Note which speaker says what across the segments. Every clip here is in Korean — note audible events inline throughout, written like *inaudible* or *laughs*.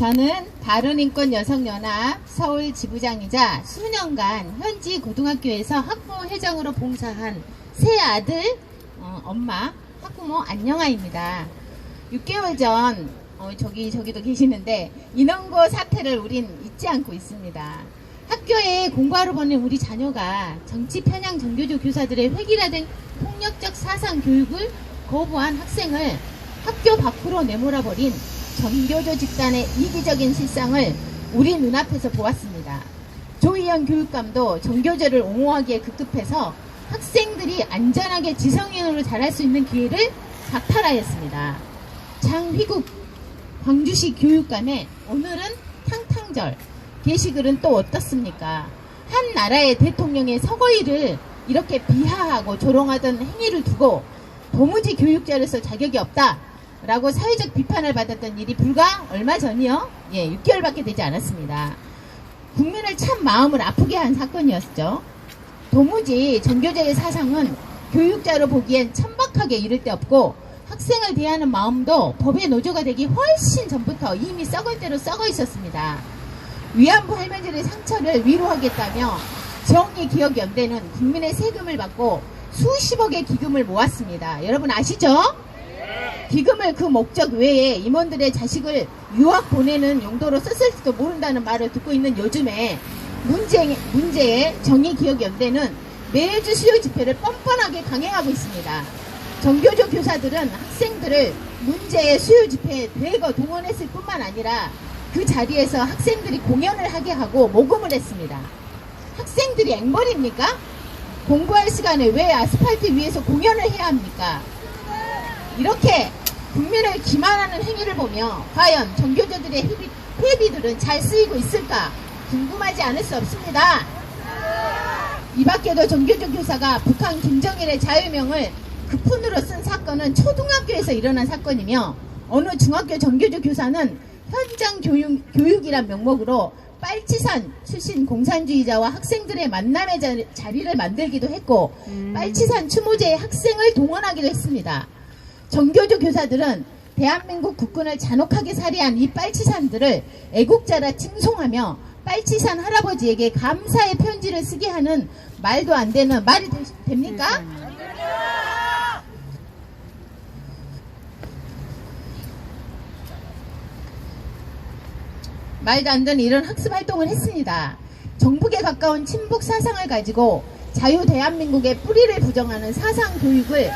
Speaker 1: 저는 바른인권 여성연합 서울 지부장이자 수년간 현지 고등학교에서 학부모 회장으로 봉사한 새 아들 어, 엄마 학부모 안영아입니다. 6개월 전 어, 저기 저기도 계시는데 인원고 사태를 우린 잊지 않고 있습니다. 학교에 공부하러 보낸 우리 자녀가 정치 편향 정교조 교사들의 획일화된 폭력적 사상 교육을 거부한 학생을 학교 밖으로 내몰아버린 정교조 집단의 이기적인 실상을 우리 눈앞에서 보았습니다. 조희연 교육감도 정교조를 옹호하기에 급급해서 학생들이 안전하게 지성인으로 자랄 수 있는 기회를 박탈하였습니다. 장휘국 광주시 교육감의 오늘은 탕탕절 게시글은 또 어떻습니까? 한 나라의 대통령의 서거일을 이렇게 비하하고 조롱하던 행위를 두고 도무지 교육자로서 자격이 없다 라고 사회적 비판을 받았던 일이 불과 얼마 전이요? 예, 6개월밖에 되지 않았습니다. 국민을 참 마음을 아프게 한 사건이었죠. 도무지 전교조의 사상은 교육자로 보기엔 천박하게 이를 데 없고 학생을 대하는 마음도 법의 노조가 되기 훨씬 전부터 이미 썩을 대로 썩어 있었습니다. 위안부 할머니들의 상처를 위로하겠다며 정의 기억 연대는 국민의 세금을 받고 수십억의 기금을 모았습니다. 여러분 아시죠? 기금을 그 목적 외에 임원들의 자식을 유학 보내는 용도로 썼을지도 모른다는 말을 듣고 있는 요즘에 문제, 문제의 정의기억연대는 매주 수요 집회를 뻔뻔하게 강행하고 있습니다. 정교조 교사들은 학생들을 문제의 수요 집회에 대거 동원했을 뿐만 아니라 그 자리에서 학생들이 공연을 하게 하고 모금을 했습니다. 학생들이 앵벌입니까? 공부할 시간에 왜 아스팔트 위에서 공연을 해야 합니까? 이렇게 국민을 기만하는 행위를 보며 과연 회비, 회비들은 잘 쓰이고 있을까 궁금하지 않을 수 없습니다. 이 밖에도 정교조 교사가 북한 김정일의 자유명을 급훈으로 쓴 사건은 초등학교에서 일어난 사건이며 어느 중학교 정교조 교사는 현장 교육, 교육이란 명목으로 빨치산 출신 공산주의자와 학생들의 만남의 자, 자리를 만들기도 했고 빨치산 추모제의 학생을 동원하기도 했습니다. 정교조 교사들은 대한민국 국군을 잔혹하게 살해한 이 빨치산들을 애국자라 칭송하며 빨치산 할아버지에게 감사의 편지를 쓰게 하는 말도 안 되는 말이 되, 됩니까? 말도 안 되는 이런 학습 활동을 했습니다. 정북에 가까운 친북 사상을 가지고 자유 대한민국의 뿌리를 부정하는 사상 교육을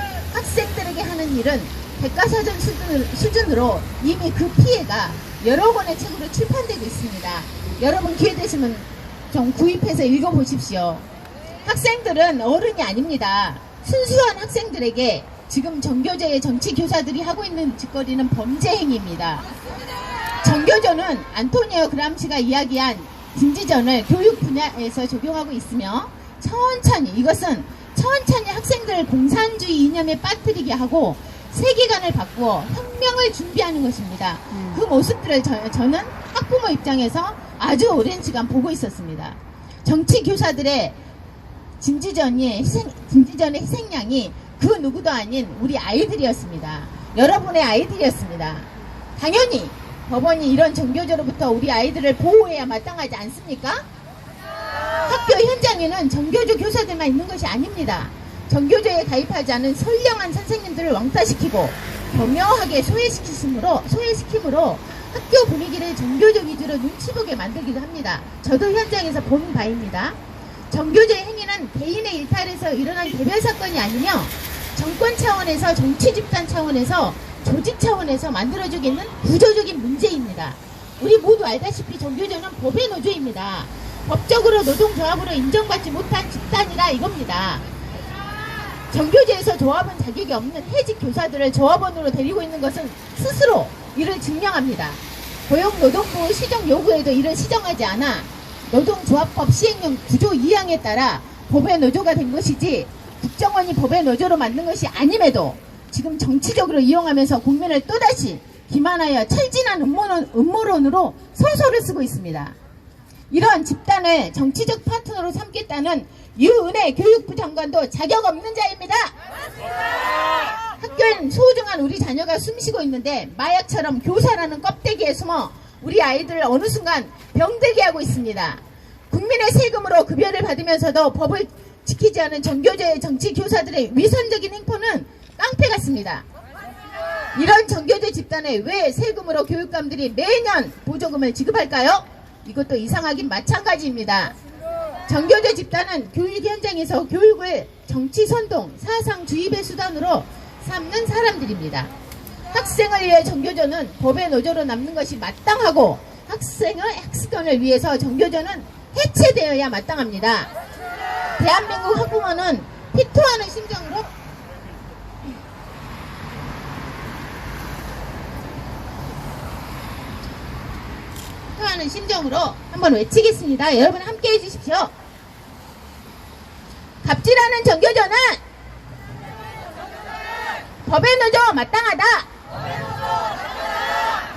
Speaker 1: 학생들에게 하는 일은 백과사전 수준으로, 수준으 로 이미 그 피해가 여러 권의 책으로 출판되고 있습니다. 여러분 기회 되시면 좀 구입해서 읽어보십시오. 학생들은 어른이 아닙니다. 순수한 학생들에게 지금 정교제의 정치 교사들이 하고 있는 짓거리는 범죄 행위입니다. 정교조는 안토니오 그람시가 이야기한 진지전을 교육 분야에서 적용하고 있으며 천천히 이것은 천천히 학생들을 공산주의 이념에 빠뜨리게 하고 세계관을 바꾸어 혁명을 준비하는 것입니다. 그 모습들을 저, 저는 학부모 입장에서 아주 오랜 시간 보고 있었습니다. 정치 교사들의 진지전의 희생, 진지전의 희생양이 그 누구도 아닌 우리 아이들이었습니다. 여러분의 아이들이었습니다. 당연히 법원이 이런 정교조로부터 우리 아이들을 보호해야 마땅하지 않습니까? 학교 현장에는 정교조 교사들만 있는 것이 아닙니다. 정교조에 가입하지 않은 선량한 선생님들을 왕따시키고 교묘하게 소외시키므로, 소외시키므로 학교 분위기를 정교조 위주로 눈치 보게 만들기도 합니다. 저도 현장에서 본 바입니다. 정교조의 행위는 개인의 일탈에서 일어난 개별 사건이 아니며 정권 차원에서 정치 집단 차원에서 조직 차원에서 만들어지고 있는 구조적인 문제입니다. 우리 모두 알다시피 정교조는 법의 노조입니다. 법적으로 노동조합으로 인정받지 못한 집단이라 이겁니다. 정교제에서 조합원 자격이 없는 해직 교사들을 조합원으로 데리고 있는 것은 스스로 이를 증명합니다. 고용노동부 시정 요구에도 이를 시정하지 않아 노동조합법 시행령 구조 2항에 따라 법의 노조가 된 것이지 국정원이 법의 노조로 만든 것이 아님에도 지금 정치적으로 이용하면서 국민을 또다시 기만하여 철진한 음모론, 음모론으로 소설을 쓰고 있습니다. 이러한 집단을 정치적 파트너로 삼겠다는 유은혜 교육부 장관도 자격 없는 자입니다. 학교엔 소중한 우리 자녀가 숨쉬고 있는데 마약처럼 교사라는 껍데기에 숨어 우리 아이들 어느 순간 병들게 하고 있습니다. 국민의 세금으로 급여를 받으면서도 법을 지키지 않은 전교조의 정치 교사들의 위선적인 행포는 깡패 같습니다. 이런 전교조 집단에 왜 세금으로 교육감들이 매년 보조금을 지급할까요? 이것도 이상하긴 마찬가지입니다. 정교조 집단은 교육 현장에서 교육을 정치 선동, 사상 주입의 수단으로 삼는 사람들입니다. 학생을 위해 정교조는 법의 노조로 남는 것이 마땅하고 학생의 학습권을 위해서 정교조는 해체되어야 마땅합니다. 대한민국 학부모는 피토하는 심정으로 피토하는 심정으로 한번 외치겠습니다. 여러분 함께 해주십시오. 갑질하는 정교조는 법의 노조 마땅하다.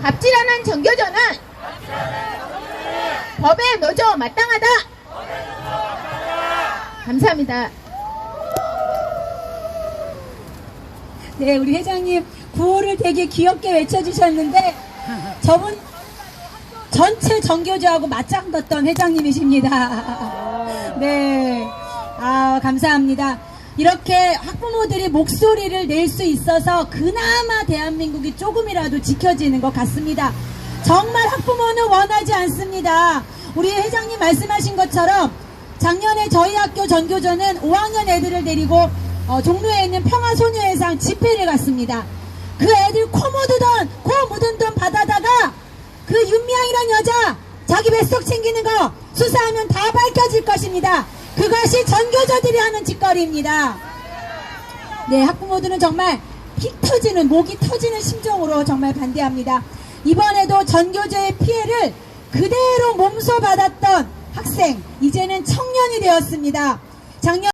Speaker 1: 갑질하는 정교조는 법의 노조 마땅하다. 감사합니다.
Speaker 2: 네, 우리 회장님 구호를 되게 귀엽게 외쳐주셨는데 *laughs* 저분 전체 정교조하고 맞짱 떴던 회장님이십니다. *laughs* 네, 아 감사합니다. 이렇게 학부모들이 목소리를 낼 수 있어서 그나마 대한민국이 조금이라도 지켜지는 것 같습니다. 정말 학부모는 원하지 않습니다. 우리 회장님 말씀하신 것처럼 작년에 저희 학교 전교조는 5학년 애들을 데리고 어, 종로에 있는 평화소녀회상 집회를 갔습니다. 그 애들 코 묻은 코 묻은 돈 받아다가 그 윤미향이란 여자 자기 뱃속 챙기는 거 수사하면 다 밝혀질 것입니다. 그것이 전교조들이 하는 짓거리입니다. 네, 학부모들은 정말 피 터지는, 목이 터지는 심정으로 정말 반대합니다. 이번에도 전교조의 피해를 그대로 몸소 받았던 학생, 이제는 청년이 되었습니다. 작년